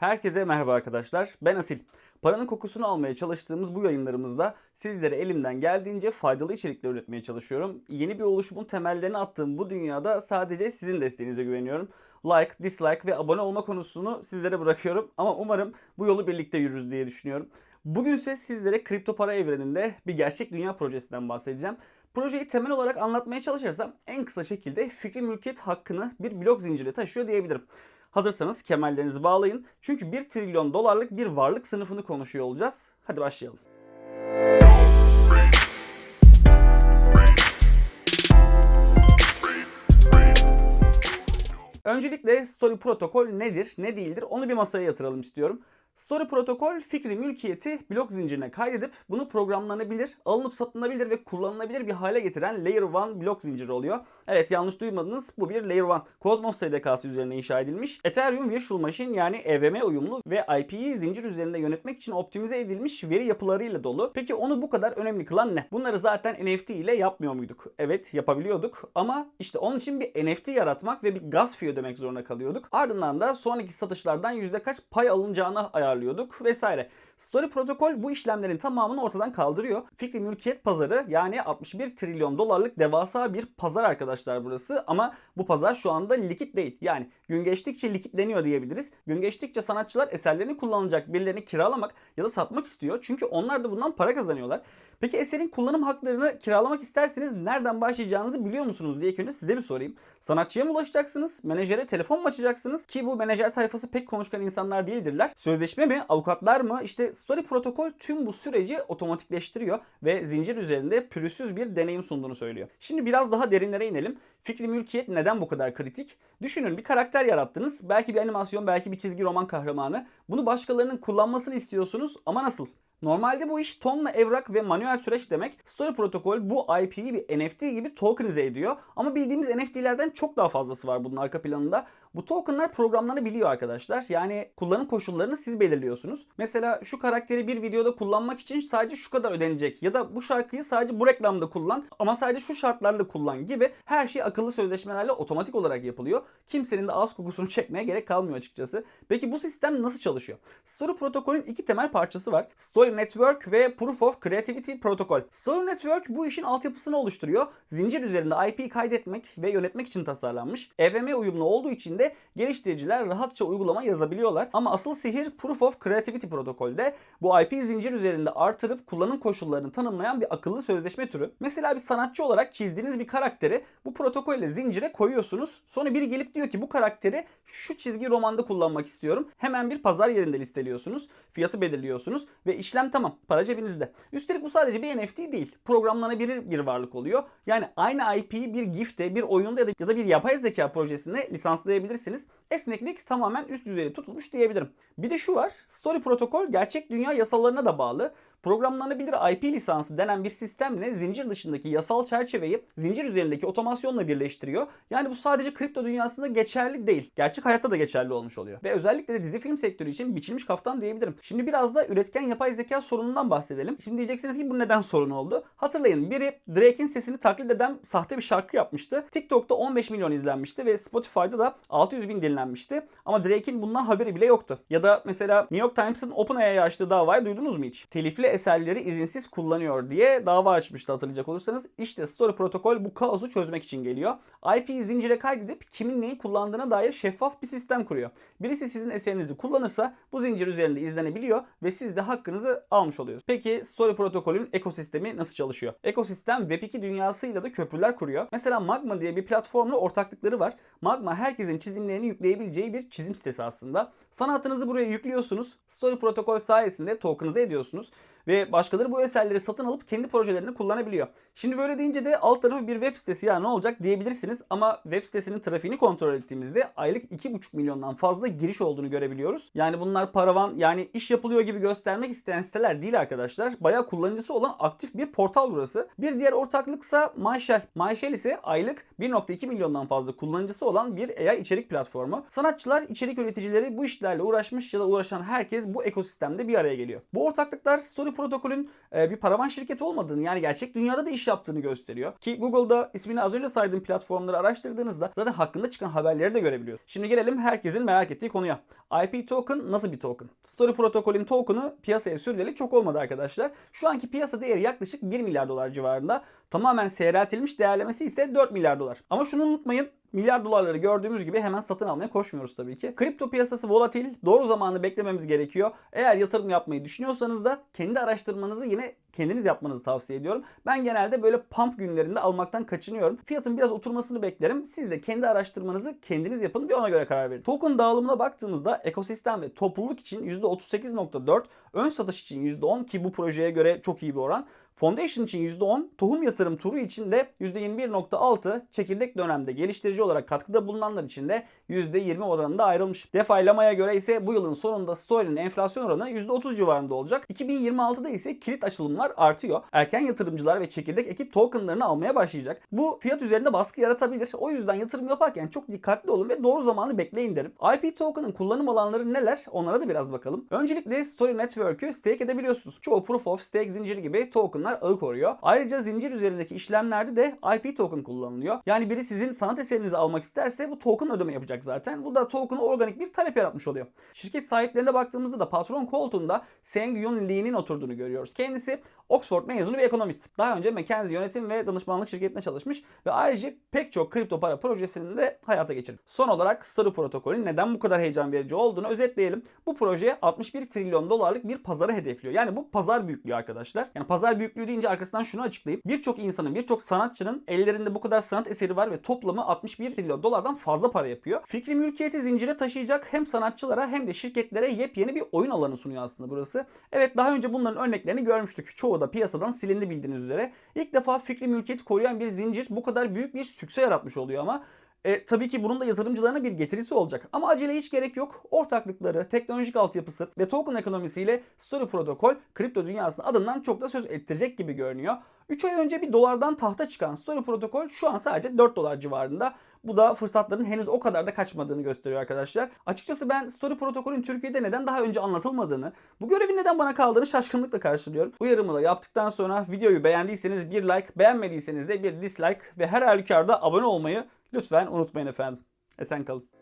Herkese merhaba arkadaşlar. Ben Asil. Paranın kokusunu almaya çalıştığımız bu yayınlarımızda sizlere elimden geldiğince faydalı içerikler üretmeye çalışıyorum. Yeni bir oluşumun temellerini attığım bu dünyada sadece sizin desteğinize güveniyorum. Like, dislike ve abone olma konusunu sizlere bırakıyorum ama umarım bu yolu birlikte yürürüz diye düşünüyorum. Bugün ise sizlere kripto para evreninde bir gerçek dünya projesinden bahsedeceğim. Projeyi temel olarak anlatmaya çalışırsam en kısa şekilde fikri mülkiyet hakkını bir blok zinciri taşıyor diyebilirim. Hazırsanız kemerlerinizi bağlayın. Çünkü 1 trilyon dolarlık bir varlık sınıfını konuşuyor olacağız. Hadi başlayalım. Öncelikle Story Protokol nedir, ne değildir onu bir masaya yatıralım istiyorum. Story Protokol fikri mülkiyeti blok zincirine kaydedip bunu programlanabilir, alınıp satılabilir ve kullanılabilir bir hale getiren Layer 1 blok zinciri oluyor. Evet yanlış duymadınız bu bir Layer 1. Cosmos SDK'sı üzerine inşa edilmiş. Ethereum Virtual Machine yani EVM uyumlu ve IP'yi zincir üzerinde yönetmek için optimize edilmiş veri yapılarıyla dolu. Peki onu bu kadar önemli kılan ne? Bunları zaten NFT ile yapmıyor muyduk? Evet yapabiliyorduk ama işte onun için bir NFT yaratmak ve bir gas fee ödemek zorunda kalıyorduk. Ardından da sonraki satışlardan yüzde kaç pay alınacağını ayarlıyorduk vesaire. Story protokol bu işlemlerin tamamını ortadan kaldırıyor. Fikri mülkiyet pazarı yani 61 trilyon dolarlık devasa bir pazar arkadaşlar burası. Ama bu pazar şu anda likit değil. Yani gün geçtikçe likitleniyor diyebiliriz. Gün geçtikçe sanatçılar eserlerini kullanacak birilerini kiralamak ya da satmak istiyor. Çünkü onlar da bundan para kazanıyorlar. Peki eserin kullanım haklarını kiralamak isterseniz nereden başlayacağınızı biliyor musunuz diye önce size bir sorayım. Sanatçıya mı ulaşacaksınız? Menajere telefon mu açacaksınız? Ki bu menajer tayfası pek konuşkan insanlar değildirler. Sözleşme mi? Avukatlar mı? İşte Story Protokol tüm bu süreci otomatikleştiriyor ve zincir üzerinde pürüzsüz bir deneyim sunduğunu söylüyor. Şimdi biraz daha derinlere inelim. Fikri mülkiyet neden bu kadar kritik? Düşünün bir karakter yarattınız. Belki bir animasyon, belki bir çizgi roman kahramanı. Bunu başkalarının kullanmasını istiyorsunuz ama nasıl? Normalde bu iş tonla evrak ve manuel süreç demek. Story protokol bu IP'yi bir NFT gibi tokenize ediyor. Ama bildiğimiz NFT'lerden çok daha fazlası var bunun arka planında. Bu tokenlar programlanabiliyor arkadaşlar. Yani kullanım koşullarını siz belirliyorsunuz. Mesela şu karakteri bir videoda kullanmak için sadece şu kadar ödenecek. Ya da bu şarkıyı sadece bu reklamda kullan ama sadece şu şartlarla kullan gibi her şey akıllı sözleşmelerle otomatik olarak yapılıyor. Kimsenin de ağız kokusunu çekmeye gerek kalmıyor açıkçası. Peki bu sistem nasıl çalışıyor? Story protokolün iki temel parçası var. Story Network ve Proof of Creativity Protocol. Story Network bu işin altyapısını oluşturuyor. Zincir üzerinde IP kaydetmek ve yönetmek için tasarlanmış. EVM uyumlu olduğu için de geliştiriciler rahatça uygulama yazabiliyorlar. Ama asıl sihir Proof of Creativity protokolde bu IP zincir üzerinde artırıp kullanım koşullarını tanımlayan bir akıllı sözleşme türü. Mesela bir sanatçı olarak çizdiğiniz bir karakteri bu protokolle zincire koyuyorsunuz. Sonra biri gelip diyor ki bu karakteri şu çizgi romanda kullanmak istiyorum. Hemen bir pazar yerinde listeliyorsunuz. Fiyatı belirliyorsunuz ve işlem tamam. Para cebinizde. Üstelik bu sadece bir NFT değil. Programlanabilir bir varlık oluyor. Yani aynı IP'yi bir GIF'te, bir oyunda ya da bir yapay zeka projesinde lisanslayabilirsiniz. Esneklik tamamen üst düzeyde tutulmuş diyebilirim. Bir de şu var. Story protokol gerçek dünya yasalarına da bağlı programlanabilir IP lisansı denen bir sistemle zincir dışındaki yasal çerçeveyi zincir üzerindeki otomasyonla birleştiriyor. Yani bu sadece kripto dünyasında geçerli değil. Gerçek hayatta da geçerli olmuş oluyor. Ve özellikle de dizi film sektörü için biçilmiş kaftan diyebilirim. Şimdi biraz da üretken yapay zeka sorunundan bahsedelim. Şimdi diyeceksiniz ki bu neden sorun oldu? Hatırlayın biri Drake'in sesini taklit eden sahte bir şarkı yapmıştı. TikTok'ta 15 milyon izlenmişti ve Spotify'da da 600 bin dinlenmişti. Ama Drake'in bundan haberi bile yoktu. Ya da mesela New York Times'ın OpenAI'ya açtığı davayı duydunuz mu hiç? Telifli eserleri izinsiz kullanıyor diye dava açmıştı hatırlayacak olursanız. İşte Story protokol bu kaosu çözmek için geliyor. IP'yi zincire kaydedip kimin neyi kullandığına dair şeffaf bir sistem kuruyor. Birisi sizin eserinizi kullanırsa bu zincir üzerinde izlenebiliyor ve siz de hakkınızı almış oluyorsunuz. Peki Story protokolün ekosistemi nasıl çalışıyor? Ekosistem Web2 dünyasıyla da köprüler kuruyor. Mesela Magma diye bir platformla ortaklıkları var. Magma herkesin çizimlerini yükleyebileceği bir çizim sitesi aslında. Sanatınızı buraya yüklüyorsunuz. Story protokol sayesinde tokenize ediyorsunuz ve başkaları bu eserleri satın alıp kendi projelerini kullanabiliyor. Şimdi böyle deyince de alt tarafı bir web sitesi ya ne olacak diyebilirsiniz ama web sitesinin trafiğini kontrol ettiğimizde aylık 2,5 milyondan fazla giriş olduğunu görebiliyoruz. Yani bunlar paravan yani iş yapılıyor gibi göstermek isteyen siteler değil arkadaşlar. Bayağı kullanıcısı olan aktif bir portal burası. Bir diğer ortaklıksa MyShell. MyShell ise aylık 1.2 milyondan fazla kullanıcısı olan bir AI içerik platformu. Sanatçılar, içerik üreticileri bu işlerle uğraşmış ya da uğraşan herkes bu ekosistemde bir araya geliyor. Bu ortaklıklar Story protokolün e, bir paravan şirketi olmadığını yani gerçek dünyada da iş yaptığını gösteriyor. Ki Google'da ismini az önce saydığım platformları araştırdığınızda zaten hakkında çıkan haberleri de görebiliyorsunuz. Şimdi gelelim herkesin merak ettiği konuya. IP token nasıl bir token? Story protokolün token'ı piyasaya sürüleli çok olmadı arkadaşlar. Şu anki piyasa değeri yaklaşık 1 milyar dolar civarında. Tamamen seyreltilmiş değerlemesi ise 4 milyar dolar. Ama şunu unutmayın milyar dolarları gördüğümüz gibi hemen satın almaya koşmuyoruz tabii ki. Kripto piyasası volatil, doğru zamanı beklememiz gerekiyor. Eğer yatırım yapmayı düşünüyorsanız da kendi araştırmanızı yine kendiniz yapmanızı tavsiye ediyorum. Ben genelde böyle pump günlerinde almaktan kaçınıyorum. Fiyatın biraz oturmasını beklerim. Siz de kendi araştırmanızı kendiniz yapın ve ona göre karar verin. Token dağılımına baktığımızda ekosistem ve topluluk için %38.4, ön satış için %10 ki bu projeye göre çok iyi bir oran. Foundation için %10, tohum yatırım turu için de %21.6, çekirdek dönemde geliştirici olarak katkıda bulunanlar için de %20 oranında ayrılmış. DeFi Lama'ya göre ise bu yılın sonunda Story'nin enflasyon oranı %30 civarında olacak. 2026'da ise kilit açılımlar artıyor. Erken yatırımcılar ve çekirdek ekip tokenlarını almaya başlayacak. Bu fiyat üzerinde baskı yaratabilir. O yüzden yatırım yaparken çok dikkatli olun ve doğru zamanı bekleyin derim. IP token'ın kullanım alanları neler? Onlara da biraz bakalım. Öncelikle Story Network'ü stake edebiliyorsunuz. Çoğu Proof of Stake zinciri gibi tokenlar ağı koruyor. Ayrıca zincir üzerindeki işlemlerde de IP token kullanılıyor. Yani biri sizin sanat eserinizi almak isterse bu token ödeme yapacak zaten. Bu da token'a organik bir talep yaratmış oluyor. Şirket sahiplerine baktığımızda da patron koltuğunda Seng Yun Lee'nin oturduğunu görüyoruz. Kendisi Oxford mezunu bir ekonomist. Daha önce McKinsey yönetim ve danışmanlık şirketine çalışmış ve ayrıca pek çok kripto para projesini de hayata geçirdi. Son olarak Story protokolü neden bu kadar heyecan verici olduğunu özetleyelim. Bu proje 61 trilyon dolarlık bir pazarı hedefliyor. Yani bu pazar büyüklüğü arkadaşlar. Yani pazar büyüklüğü deyince arkasından şunu açıklayayım. Birçok insanın, birçok sanatçının ellerinde bu kadar sanat eseri var ve toplamı 61 trilyon dolardan fazla para yapıyor. Fikri mülkiyeti zincire taşıyacak hem sanatçılara hem de şirketlere yepyeni bir oyun alanı sunuyor aslında burası. Evet daha önce bunların örneklerini görmüştük. Çoğu da piyasadan silindi bildiğiniz üzere. İlk defa fikri mülkiyeti koruyan bir zincir bu kadar büyük bir sükse yaratmış oluyor ama e, tabii ki bunun da yatırımcılarına bir getirisi olacak. Ama acele hiç gerek yok. Ortaklıkları, teknolojik altyapısı ve token ekonomisiyle Story Protokol kripto dünyasının adından çok da söz ettirecek gibi görünüyor. 3 ay önce bir dolardan tahta çıkan Story Protokol şu an sadece 4 dolar civarında. Bu da fırsatların henüz o kadar da kaçmadığını gösteriyor arkadaşlar. Açıkçası ben Story Protokol'ün Türkiye'de neden daha önce anlatılmadığını, bu görevin neden bana kaldığını şaşkınlıkla karşılıyorum. Uyarımı da yaptıktan sonra videoyu beğendiyseniz bir like, beğenmediyseniz de bir dislike ve her halükarda abone olmayı lütfen unutmayın efendim. Esen kalın.